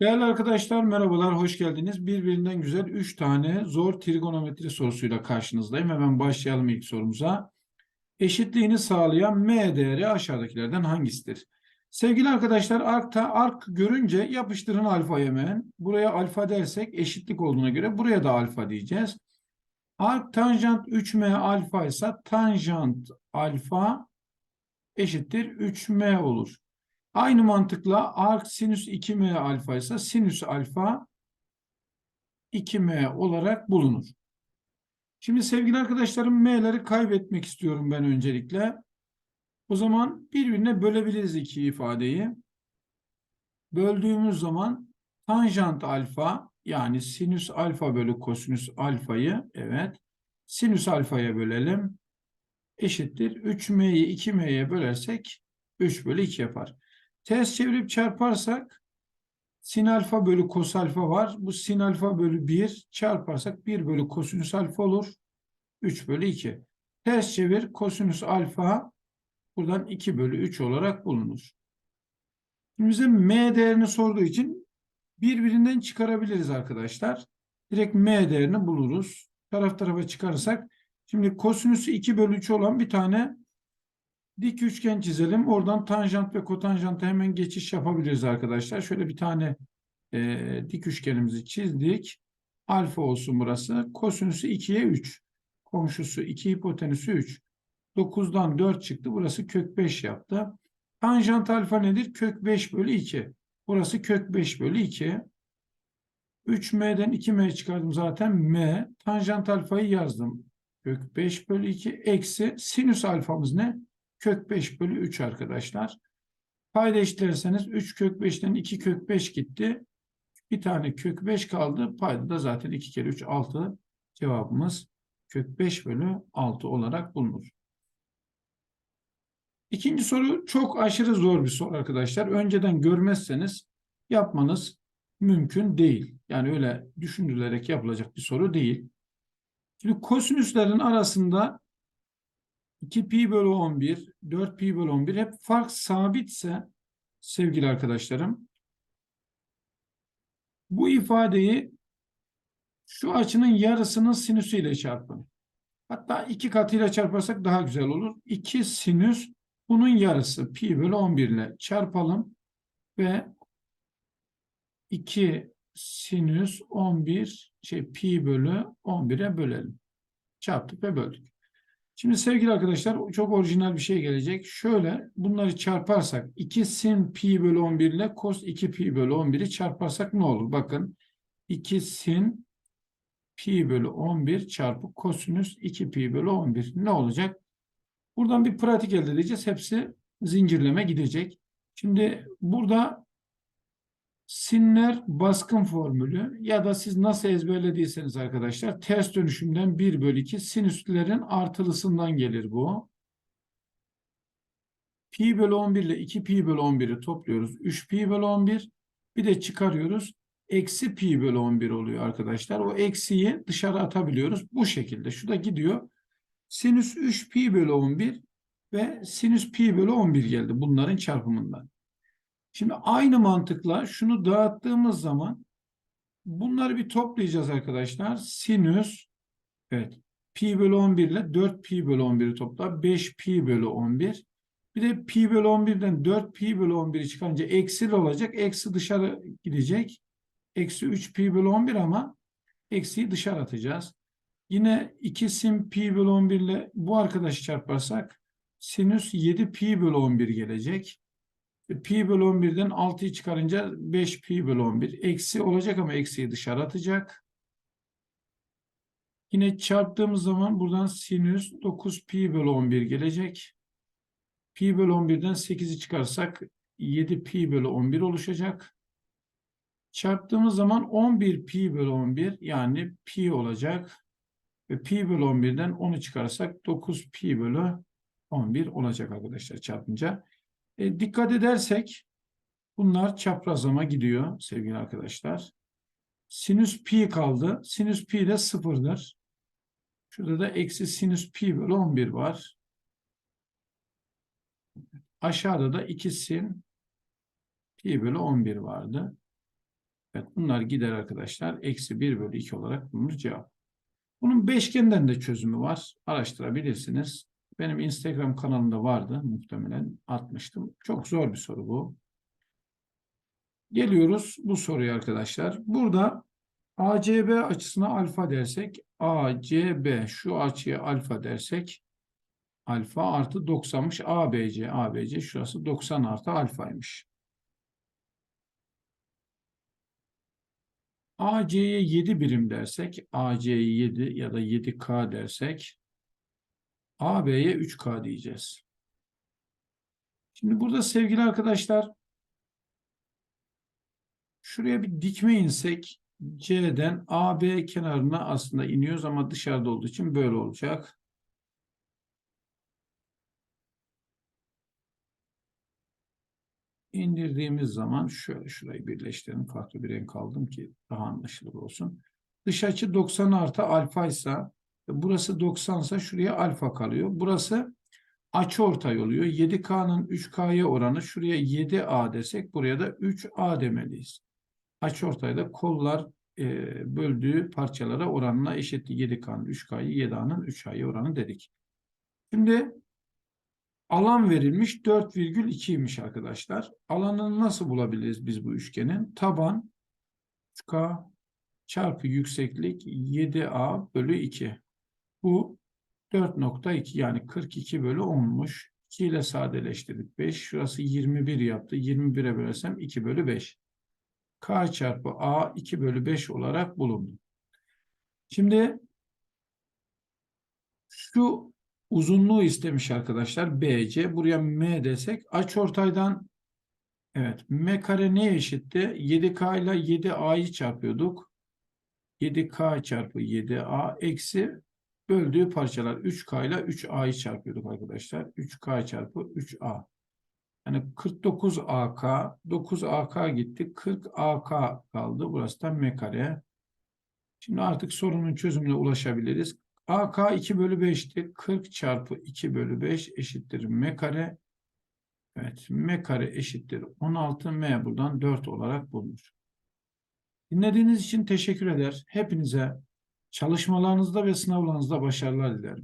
Değerli arkadaşlar merhabalar, hoş geldiniz. Birbirinden güzel 3 tane zor trigonometri sorusuyla karşınızdayım. Hemen başlayalım ilk sorumuza. Eşitliğini sağlayan m değeri aşağıdakilerden hangisidir? Sevgili arkadaşlar arkta ark görünce yapıştırın alfa hemen. Buraya alfa dersek eşitlik olduğuna göre buraya da alfa diyeceğiz. Ark tanjant 3m alfa ise tanjant alfa eşittir 3m olur. Aynı mantıkla arc sinüs 2m alfa ise sinüs alfa 2m olarak bulunur. Şimdi sevgili arkadaşlarım m'leri kaybetmek istiyorum ben öncelikle. O zaman birbirine bölebiliriz iki ifadeyi. Böldüğümüz zaman tanjant alfa yani sinüs alfa bölü kosinüs alfayı evet sinüs alfaya bölelim. Eşittir 3m'yi 2m'ye bölersek 3 bölü 2 yapar. Ters çevirip çarparsak sin alfa bölü kos alfa var. Bu sin alfa bölü 1 çarparsak 1 bölü kosinüs alfa olur. 3 bölü 2. Ters çevir kosinüs alfa buradan 2 bölü 3 olarak bulunur. Şimdi bize m değerini sorduğu için birbirinden çıkarabiliriz arkadaşlar. Direkt m değerini buluruz. Taraf tarafa çıkarırsak şimdi kosinüsü 2 bölü 3 olan bir tane Dik üçgen çizelim. Oradan tanjant ve kotanjanta hemen geçiş yapabiliriz arkadaşlar. Şöyle bir tane e, dik üçgenimizi çizdik. Alfa olsun burası. Kosinüsü 2'ye 3. Komşusu 2, hipotenüsü 3. 9'dan 4 çıktı. Burası kök 5 yaptı. Tanjant alfa nedir? Kök 5 bölü 2. Burası kök 5 bölü 2. 3m'den 2m çıkardım zaten. m. Tanjant alfayı yazdım. Kök 5 bölü 2 eksi sinüs alfamız ne? Kök 5 bölü 3 arkadaşlar. Payda eşitlerseniz 3 kök 5'ten 2 kök 5 gitti. Bir tane kök 5 kaldı. Payda da zaten 2 kere 3 6. Cevabımız kök 5 bölü 6 olarak bulunur. İkinci soru çok aşırı zor bir soru arkadaşlar. Önceden görmezseniz yapmanız mümkün değil. Yani öyle düşünülerek yapılacak bir soru değil. Şimdi kosinüslerin arasında 2 pi bölü 11, 4 pi bölü 11 hep fark sabitse sevgili arkadaşlarım bu ifadeyi şu açının yarısının sinüsüyle çarpın. Hatta iki katıyla çarparsak daha güzel olur. 2 sinüs bunun yarısı pi bölü 11 ile çarpalım ve 2 sinüs 11 şey pi bölü 11'e bölelim. Çarptık ve böldük. Şimdi sevgili arkadaşlar çok orijinal bir şey gelecek. Şöyle bunları çarparsak 2 sin pi bölü 11 ile cos 2 pi bölü 11'i çarparsak ne olur? Bakın 2 sin pi bölü 11 çarpı kosinüs 2 pi bölü 11 ne olacak? Buradan bir pratik elde edeceğiz. Hepsi zincirleme gidecek. Şimdi burada Sinler baskın formülü ya da siz nasıl ezberlediyseniz arkadaşlar ters dönüşümden 1 bölü 2 sinüslerin artılısından gelir bu. Pi bölü 11 ile 2 pi bölü 11'i topluyoruz. 3 pi bölü 11 bir de çıkarıyoruz. Eksi pi bölü 11 oluyor arkadaşlar. O eksiyi dışarı atabiliyoruz. Bu şekilde. Şu da gidiyor. Sinüs 3 pi bölü 11 ve sinüs pi bölü 11 geldi bunların çarpımından. Şimdi aynı mantıkla şunu dağıttığımız zaman bunları bir toplayacağız arkadaşlar. Sinüs evet pi bölü 11 ile 4 pi bölü 11'i topla 5 pi bölü 11. Bir de pi bölü 11'den 4 pi bölü 11'i çıkarınca eksi olacak. Eksi dışarı gidecek. Eksi 3 pi bölü 11 ama eksiyi dışarı atacağız. Yine 2 sin pi bölü 11 ile bu arkadaşı çarparsak sinüs 7 pi bölü 11 gelecek. Pi bölü 11'den 6'yı çıkarınca 5 pi bölü 11. Eksi olacak ama eksiyi dışarı atacak. Yine çarptığımız zaman buradan sinüs 9 pi bölü 11 gelecek. Pi bölü 11'den 8'i çıkarsak 7 pi bölü 11 oluşacak. Çarptığımız zaman 11 pi bölü 11 yani pi olacak. Ve pi bölü 11'den 10'u çıkarsak 9 pi bölü 11 olacak arkadaşlar çarpınca. E, dikkat edersek bunlar çaprazlama gidiyor sevgili arkadaşlar. Sinüs pi kaldı. Sinüs pi de sıfırdır. Şurada da eksi sinüs pi bölü 11 var. Aşağıda da 2 sin pi bölü 11 vardı. Evet bunlar gider arkadaşlar. Eksi 1 bölü 2 olarak bulunur cevap. Bunun beşgenden de çözümü var. Araştırabilirsiniz. Benim Instagram kanalımda vardı. Muhtemelen atmıştım. Çok zor bir soru bu. Geliyoruz bu soruya arkadaşlar. Burada ACB açısına alfa dersek ACB şu açıya alfa dersek alfa artı 90'mış ABC. ABC şurası 90 artı alfaymış. AC'ye 7 birim dersek AC'ye 7 ya da 7K dersek AB'ye 3K diyeceğiz. Şimdi burada sevgili arkadaşlar şuraya bir dikme insek C'den AB kenarına aslında iniyoruz ama dışarıda olduğu için böyle olacak. indirdiğimiz zaman şöyle şurayı birleştirelim. Farklı bir renk aldım ki daha anlaşılır olsun. Dış açı 90 artı alfa ise burası 90 ise şuraya alfa kalıyor. Burası açı ortay oluyor. 7K'nın 3K'ya oranı şuraya 7A desek buraya da 3A demeliyiz. Açı ortayda kollar e, böldüğü parçalara oranına eşittir. 7K'nın 3K'yı 7A'nın 3A'ya oranı dedik. Şimdi Alan verilmiş 4,2'ymiş arkadaşlar. Alanını nasıl bulabiliriz biz bu üçgenin? Taban 3K çarpı yükseklik 7A bölü 2. Bu 4.2 yani 42 bölü 10'muş. 2 ile sadeleştirdik 5. Şurası 21 yaptı. 21'e bölesem 2 bölü 5. K çarpı A 2 bölü 5 olarak bulundu. Şimdi şu uzunluğu istemiş arkadaşlar. BC. Buraya M desek açıortaydan evet M kare neye eşitti? 7K ile 7A'yı çarpıyorduk. 7K çarpı 7A eksi böldüğü parçalar 3K ile 3A'yı çarpıyorduk arkadaşlar. 3K çarpı 3A. Yani 49AK, 9AK gitti. 40AK kaldı. Burası da M kare. Şimdi artık sorunun çözümüne ulaşabiliriz. AK 2 bölü 5'ti. 40 çarpı 2 bölü 5 eşittir M kare. Evet M kare eşittir 16. M buradan 4 olarak bulunur. Dinlediğiniz için teşekkür eder. Hepinize çalışmalarınızda ve sınavlarınızda başarılar dilerim.